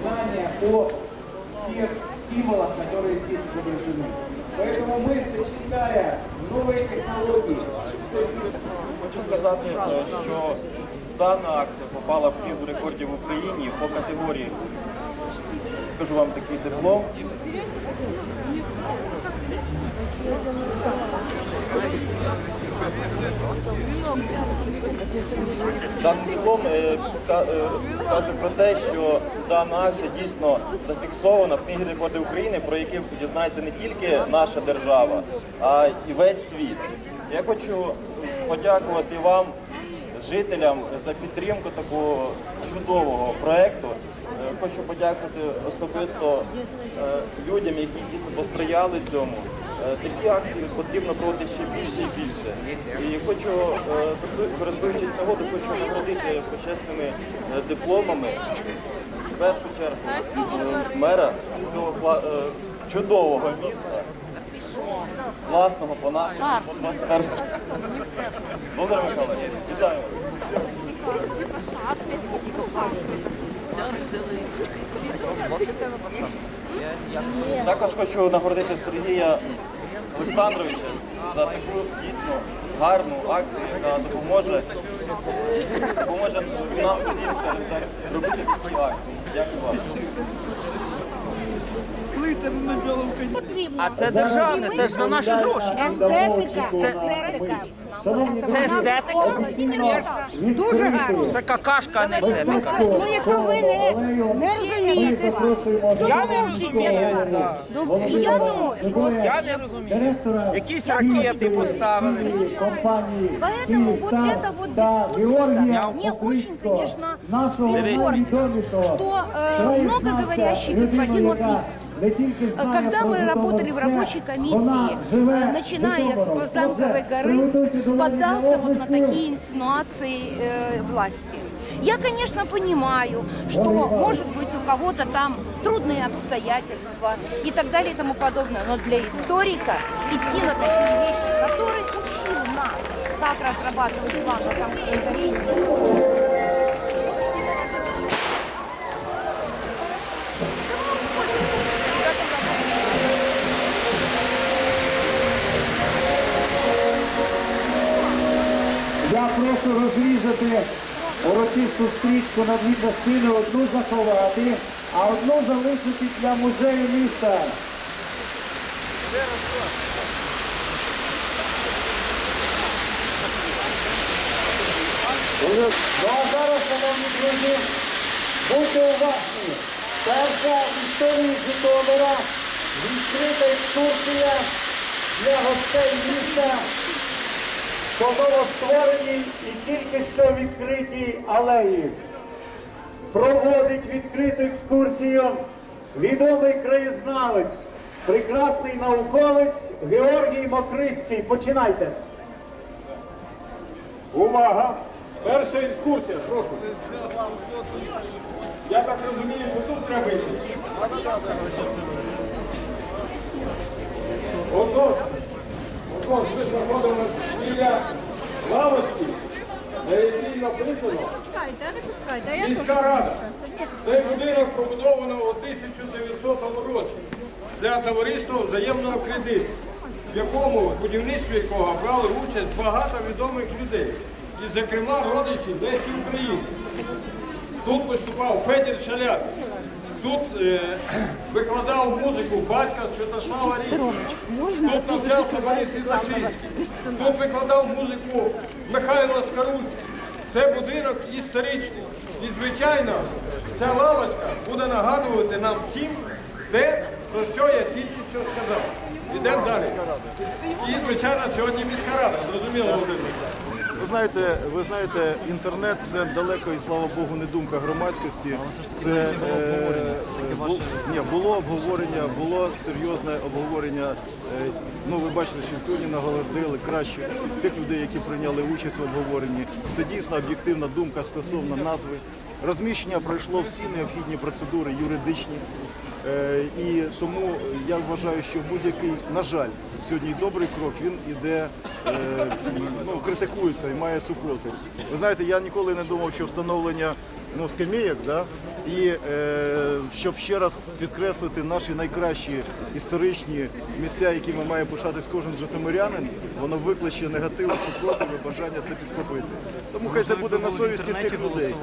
знания о тех символах, которые здесь изображены. Поэтому мы, сочетая новые технологии с Хочу сказати, е, що дана акція попала в книгу рекордів в Україні по категорії. Покажу вам такий диплом. Даний диплом е, е, каже про те, що дана акція дійсно зафіксована в книгі рекордів України, про які дізнається не тільки наша держава, а і весь світ. Я хочу подякувати вам, жителям, за підтримку такого чудового проєкту. Е, Хочу подякувати особисто людям, які дійсно посприяли цьому. Е, Такі акції потрібно проводити ще більше і більше. І хочу, е, користуючись нагодою, хочу наградити почесними е, дипломами в першу чергу мера цього чудового міста, власного по нашому, по 21 Володимир Михайлович, вітаю. Також хочу нагородити Сергія Олександровича за таку дійсно гарну акцію, яка допоможе, допоможе нам всім робити такі акції. Дякую вам А це державне, це ж за наші гроші. Естетика. Це Це естетика. Дуже гарно. Це какашка, а не естетика. Ну, якщо ви не, не розумієте, Я не розумію. да. ну, я думаю, Я не розумію. Якісь ракети поставили. Поэтому вот это вот безвкусно. Мне очень, конечно, бесспорно, что э, многоговорящий господин Лапинский Когда мы работали в рабочей комиссии, э, начиная с Замковой горы, поддался вот на такие инсинуации э, власти. Я, конечно, понимаю, что, может быть, у кого-то там трудные обстоятельства и так далее и тому подобное, но для историка идти на такие вещи, который учил нас, как разрабатывать план на там Я прошу розрізати урочисту стрічку на дві частини, одну заховати, а одну залишити для музею міста. Ну а зараз, шановні друзі, будьте уважні. Перша в історії Житомира відкрита екскурсія для гостей міста по новоствореній і тільки що відкритій алеї. Проводить відкриту екскурсію відомий краєзнавець, прекрасний науковець Георгій Мокрицький. Починайте. Увага! Перша екскурсія, прошу. Я так розумію, що тут треба йти. Отож, отож, ми знаходимося біля лавочки, на якій написано міська рада. Цей будинок побудовано у 1900 році для товариства взаємного кредиту, в якому будівництві якого брали участь багато відомих людей, і, зокрема, родичів Лесі України. Тут виступав Федір Шаляк, тут е, викладав музику батька Святослава Різька, тут навчався Борис Святошинський, тут викладав музику Михайло Скаруцький. Це будинок історичний. І, звичайно, ця лавочка буде нагадувати нам всім те, про що я тільки що сказав. Йдемо далі. І, звичайно, сьогодні міська рада. Зрозуміло, Володимир. Знаєте, ви знаєте, інтернет це далеко і слава Богу, не думка громадськості. Це е, бу- ні, було обговорення, було серйозне обговорення. Е, ну, ви бачите, що сьогодні нагородили краще тих людей, які прийняли участь в обговоренні. Це дійсно об'єктивна думка стосовно назви. Розміщення пройшло всі необхідні процедури юридичні. Е, і тому я вважаю, що будь-який, на жаль, сьогодні добрий крок він іде, е, ну, критикується і має супротив. Ви знаєте, я ніколи не думав, що встановлення ну, скамійок, да, І е, щоб ще раз підкреслити наші найкращі історичні місця, які ми маємо пишатись кожен житомирянин, воно викличе негативу, супротив і бажання це підхопити. Тому хай це буде на совісті тих людей.